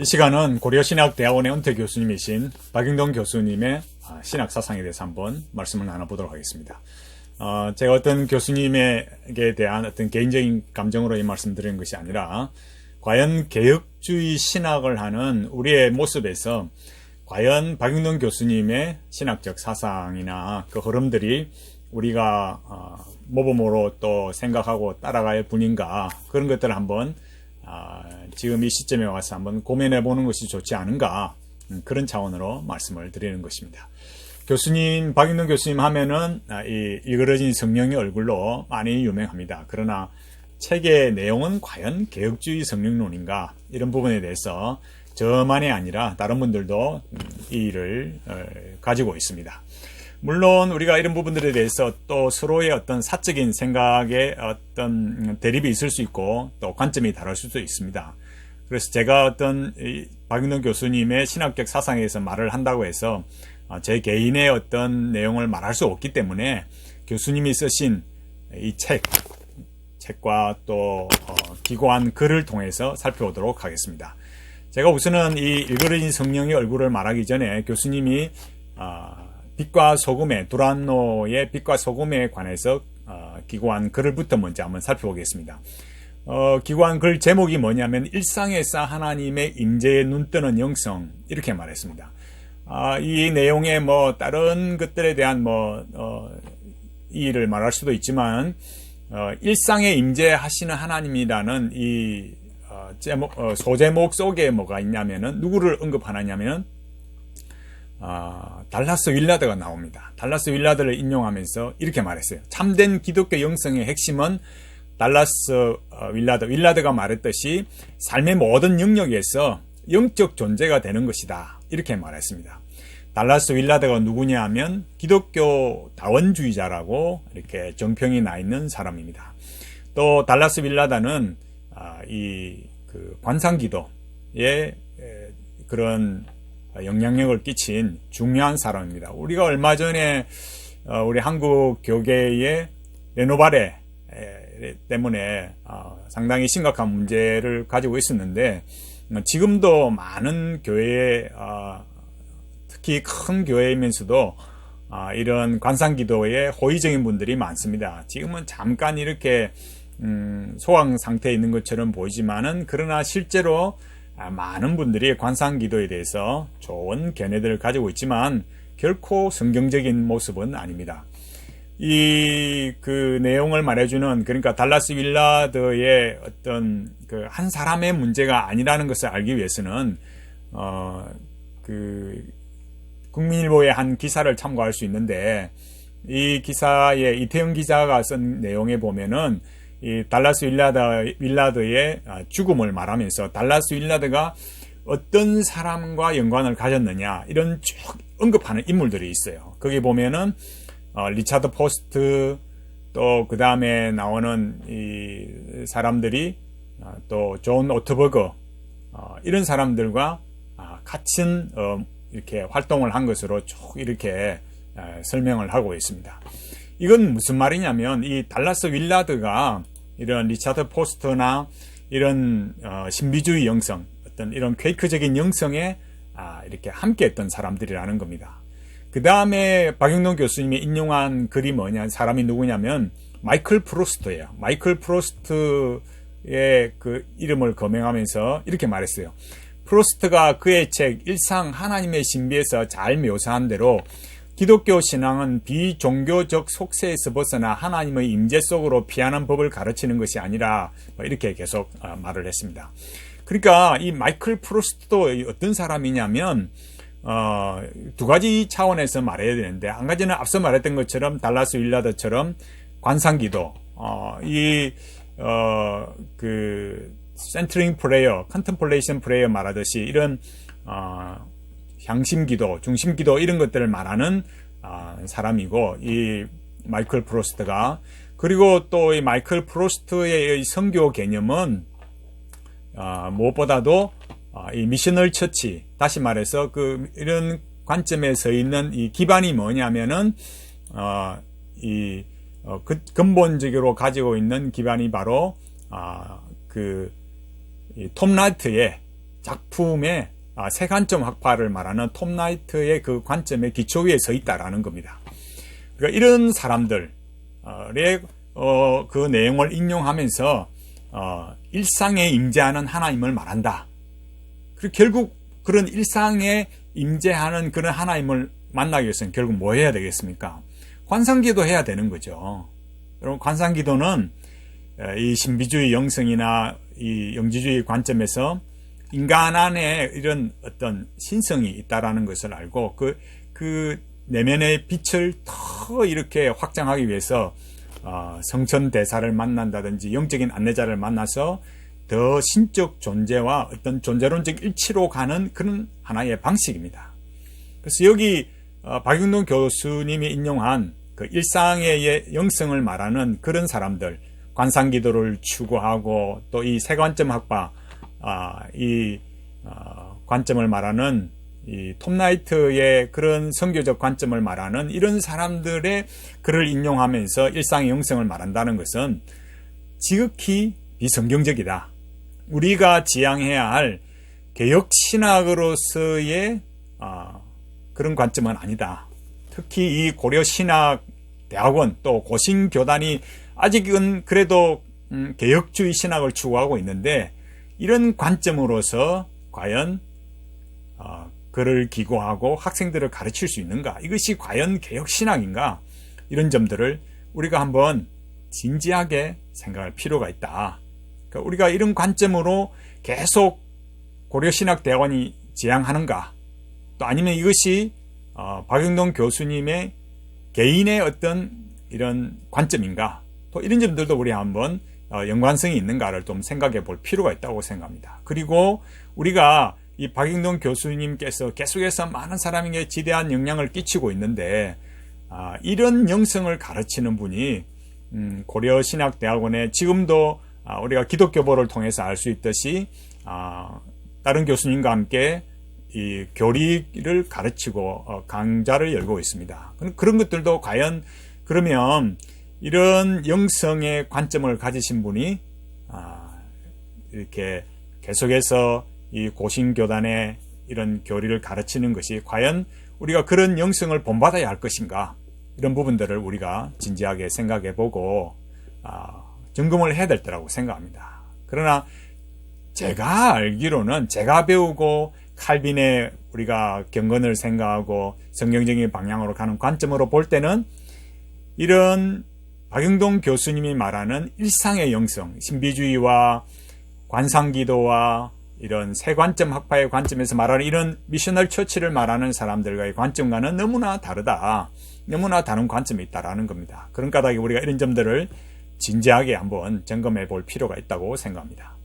이 시간은 고려신학대학원의 은퇴 교수님이신 박영동 교수님의 아, 신학 사상에 대해서 한번 말씀을 나눠보도록 하겠습니다. 어, 제가 어떤 교수님에게 대한 어떤 개인적인 감정으로 이 말씀 드리는 것이 아니라 과연 개혁주의 신학을 하는 우리의 모습에서 과연 박영동 교수님의 신학적 사상이나 그 흐름들이 우리가 어, 모범으로 또 생각하고 따라갈 분인가 그런 것들을 한번 아, 지금 이 시점에 와서 한번 고민해 보는 것이 좋지 않은가 음, 그런 차원으로 말씀을 드리는 것입니다. 교수님 박인동 교수님 하면은 아, 이 일그러진 성령의 얼굴로 많이 유명합니다. 그러나 책의 내용은 과연 개혁주의 성령론인가 이런 부분에 대해서 저만이 아니라 다른 분들도 음, 이 일을 어, 가지고 있습니다. 물론 우리가 이런 부분들에 대해서 또 서로의 어떤 사적인 생각에 어떤 대립이 있을 수 있고 또 관점이 다를 수도 있습니다. 그래서 제가 어떤 박윤동 교수님의 신학적 사상에서 말을 한다고 해서 어, 제 개인의 어떤 내용을 말할 수 없기 때문에 교수님이 쓰신 이 책, 책과 또 어, 기고한 글을 통해서 살펴보도록 하겠습니다. 제가 우선은 이 일그러진 성령의 얼굴을 말하기 전에 교수님이 어, 빛과 소금의 두란노의 빛과 소금에 관해서 어, 기고한 글을부터 먼저 한번 살펴보겠습니다. 어, 기고한 글 제목이 뭐냐면 일상에서 하나님의 임재에 눈뜨는 영성 이렇게 말했습니다. 아, 이 내용에 뭐 다른 것들에 대한 뭐 어, 이를 말할 수도 있지만 어, 일상에 임재하시는 하나님이라는 이 어, 제목, 어, 소제목 속에 뭐가 있냐면은 누구를 언급하느냐면은 어, 달라스 윌라드가 나옵니다. 달라스 윌라드를 인용하면서 이렇게 말했어요. 참된 기독교 영성의 핵심은 달라스 어, 윌라드, 윌라드가 말했듯이 삶의 모든 영역에서 영적 존재가 되는 것이다. 이렇게 말했습니다. 달라스 윌라드가 누구냐 하면 기독교 다원주의자라고 이렇게 정평이 나 있는 사람입니다. 또 달라스 윌라드는 아, 이그 관상기도의 그런 영향력을 끼친 중요한 사람입니다. 우리가 얼마 전에 어, 우리 한국 교계의 레노바레 때문에 어, 상당히 심각한 문제를 가지고 있었는데 어, 지금도 많은 교회 특히 큰 교회이면서도 이런 관상기도에 호의적인 분들이 많습니다. 지금은 잠깐 이렇게 음, 소강 상태에 있는 것처럼 보이지만은 그러나 실제로 아, 많은 분들이 관상 기도에 대해서 좋은 견해들을 가지고 있지만 결코 성경적인 모습은 아닙니다. 이 그 내용을 말해주는 그러니까 달라스 윌라드의 어떤 그 한 사람의 문제가 아니라는 것을 알기 위해서는 어그 국민일보의 한 기사를 참고할 수 있는데 이 기사에 이태영 기자가 쓴 내용에 보면은 이 달라스 윌라드, 윌라드의 아, 죽음을 말하면서 달라스 윌라드가 어떤 사람과 연관을 가졌느냐 이런 쭉 언급하는 인물들이 있어요. 거기 보면은 어, 리차드 포스트 또 그 다음에 나오는 이 사람들이 어, 또존 오트버거 어, 이런 사람들과 아, 같은 어, 이렇게 활동을 한 것으로 쭉 이렇게 설명을 하고 있습니다. 이건 무슨 말이냐면 이 달라스 윌라드가 이런 리차드 포스터나 이런 어, 신비주의 영성, 어떤 이런 퀘이크적인 영성에 아, 이렇게 함께했던 사람들이라는 겁니다. 그 다음에 박영동 교수님이 인용한 글이 뭐냐, 사람이 누구냐면 마이클 프로스트예요. 마이클 프로스트의 그 이름을 거명하면서 이렇게 말했어요. 프로스트가 그의 책 일상 하나님의 신비에서 잘 묘사한 대로 기독교 신앙은 비종교적 속세에서 벗어나 하나님의 임재 속으로 피하는 법을 가르치는 것이 아니라 뭐 이렇게 계속 어, 말을 했습니다. 그러니까 이 마이클 프로스트도 어떤 사람이냐면 어, 두 가지 차원에서 말해야 되는데 한 가지는 앞서 말했던 것처럼 달라스 윌라드처럼 관상기도 어, 이 어, 그 센트링 프레이어, 컨템플레이션 프레이어 말하듯이 이런 어, 향심기도, 중심기도 이런 것들을 말하는 아, 사람이고 이 마이클 프로스트가. 그리고 또 이 마이클 프로스트의 성교 개념은 아, 무엇보다도 아, 이 미셔널 처치 다시 말해서 그 이런 관점에 서 있는 이 기반이 뭐냐면은 어, 이 어, 그 근본적으로 가지고 있는 기반이 바로 아, 그 톰 라이트의 작품의 아, 세관점 학파를 말하는 톰 나이트의 그 관점의 기초 위에 서 있다라는 겁니다. 그러니까 이런 사람들의 어, 그 내용을 인용하면서 어, 일상에 임재하는 하나님을 말한다. 그리고 결국 그런 일상에 임재하는 그런 하나님을 만나기 위해서는 결국 뭐 해야 되겠습니까? 관상기도 해야 되는 거죠. 여러분 관상기도는 이 신비주의 영성이나 이 영지주의 관점에서 인간 안에 이런 어떤 신성이 있다라는 것을 알고 그, 그 내면의 빛을 더 이렇게 확장하기 위해서 어, 성천 대사를 만난다든지 영적인 안내자를 만나서 더 신적 존재와 어떤 존재론적 일치로 가는 그런 하나의 방식입니다. 그래서 여기 어, 박윤동 교수님이 인용한 그 일상의 영성을 말하는 그런 사람들, 관상기도를 추구하고 또 이 세관점 학파, 아, 이 어, 관점을 말하는 이 톱나이트의 그런 성교적 관점을 말하는 이런 사람들의 글을 인용하면서 일상의 영성을 말한다는 것은 지극히 비성경적이다. 우리가 지향해야 할 개혁 신학으로서의 어, 그런 관점은 아니다. 특히 이 고려 신학 대학원 또 고신 교단이 아직은 그래도 음, 개혁주의 신학을 추구하고 있는데 이런 관점으로서 과연 어, 그를 기고하고 학생들을 가르칠 수 있는가? 이것이 과연 개혁 신학인가? 이런 점들을 우리가 한번 진지하게 생각할 필요가 있다. 그러니까 우리가 이런 관점으로 계속 고려신학대학원이 지향하는가? 또 아니면 이것이 어, 박영동 교수님의 개인의 어떤 이런 관점인가? 또 이런 점들도 우리 한번 어, 연관성이 있는가를 좀 생각해 볼 필요가 있다고 생각합니다. 그리고 우리가 이 박영동 교수님께서 계속해서 많은 사람에게 지대한 영향을 끼치고 있는데 아, 이런 영성을 가르치는 분이 음, 고려신학대학원에 지금도 아, 우리가 기독교보를 통해서 알 수 있듯이 아, 다른 교수님과 함께 이 교리를 가르치고 어, 강좌를 열고 있습니다. 그런 것들도 과연 그러면 이런 영성의 관점을 가지신 분이 아, 이렇게 계속해서 이 고신교단의 이런 교리를 가르치는 것이 과연 우리가 그런 영성을 본받아야 할 것인가 이런 부분들을 우리가 진지하게 생각해 보고 아, 점검을 해야 될 때라고 생각합니다. 그러나 제가 알기로는 제가 배우고 칼빈의 우리가 경건을 생각하고 성경적인 방향으로 가는 관점으로 볼 때는 이런 박영동 교수님이 말하는 일상의 영성, 신비주의와 관상기도와 이런 세 관점 학파의 관점에서 말하는 이런 미셔널 처치를 말하는 사람들과의 관점과는 너무나 다르다. 너무나 다른 관점이 있다라는 겁니다. 그런 까닭에 우리가 이런 점들을 진지하게 한번 점검해 볼 필요가 있다고 생각합니다.